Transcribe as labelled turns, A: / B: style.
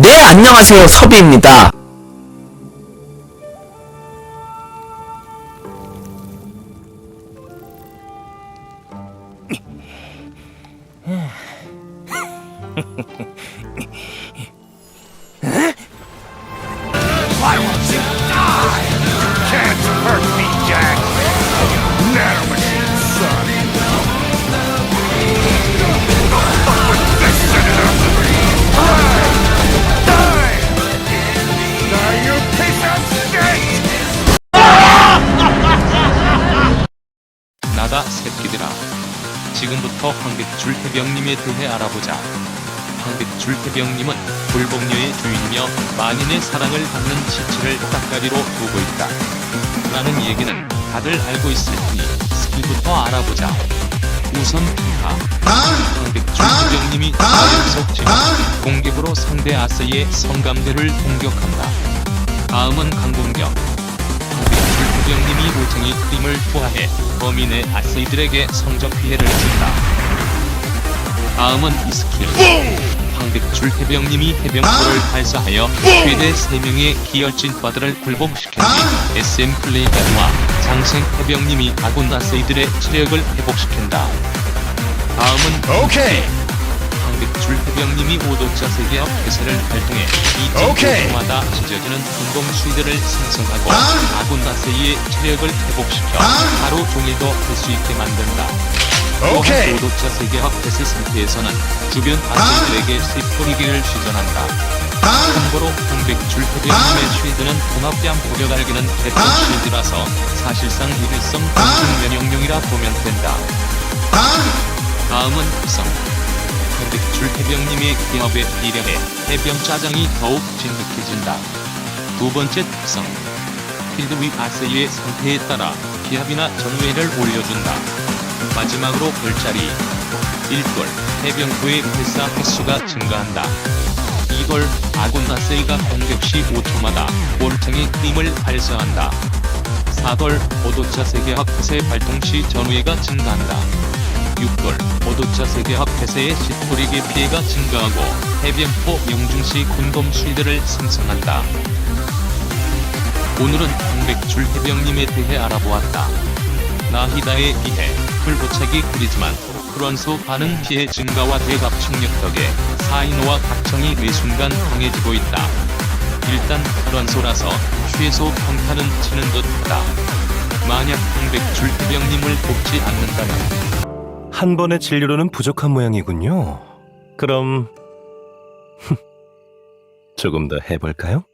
A: 네, 안녕하세요. 섭이입니다.
B: 새끼들아. 지금부터 황백줄 해병님에 대해 알아보자. 황백줄 해병님은 불복녀의 주인이며 만인의 사랑을 받는 지체를 따까리로 두고 있다. 라는 얘기는 다들 알고 있을 테니 스킬부터 알아보자. 우선 피하. 황백줄 해병님이 계속 지금 공격으로 상대 아스의 성감대를 공격한다. 다음은 강공격. 모청이 그림을 투하해 범인의 아스이들에게 성적 피해를 준다. 다음은 이 스킬. 황백줄 해병님이 해병포를 발사하여 최대 3명의 기혈진파들을 굴복시킨 뒤 SM 플레이가드와 장생 해병님이 아군 아스이들의 체력을 회복시킨다. 다음은
C: 오케이.
B: 황백줄 해병님이 오도자 세계업 회세를 발동해
C: 오케이.
B: 2.5마다 찢어지는 공공 수위들을 생성하고 아군 다스의 체력을 회복시켜 하루 종일도 할수 있게 만든다.
C: 오케이.
B: 또한 오도자 세계학 회세 상태에서는 주변 다스들에게 씹뿌리기를 시전한다. 참고로 황백줄 해병님의 쉴드는 통합뺨 보려달기는 대통 쉴드라서 사실상 일일성 단순 면역용이라 보면 된다. 다음은 성. 황백줄 해병님의 기업에 비례해 해병 짜장이 더욱 진득해진다. 두 번째 특성. 필드 위 아세이의 상태에 따라 기압이나 전후회를 올려준다. 마지막으로 별자리. 1돌 해병구의 발사 횟수가 증가한다. 2돌 아군 아세이가 공격 시 5초마다 올챙이 힘을 발사한다. 4돌 오도차 세계학 폐쇄 발동 시 전후회가 증가한다. 6돌 오도차 세계학 폐쇄의 시토리기 피해가 증가하고 해변포 명중시 콘돔 쉴드를 생성한다. 오늘은 황백줄 해병님에 대해 알아보았다. 나히다에 비해 풀보차기 구리지만 크런소 반응 피해 증가와 대갑 충격 덕에 사이노와 각청이 매 순간 강해지고 있다. 일단 크런소라서 최소 평타는 치는 듯 하다. 만약 황백줄 해병님을 뽑지 않는다면
D: 한 번의 진료로는 부족한 모양이군요. 그럼 조금 더 해볼까요?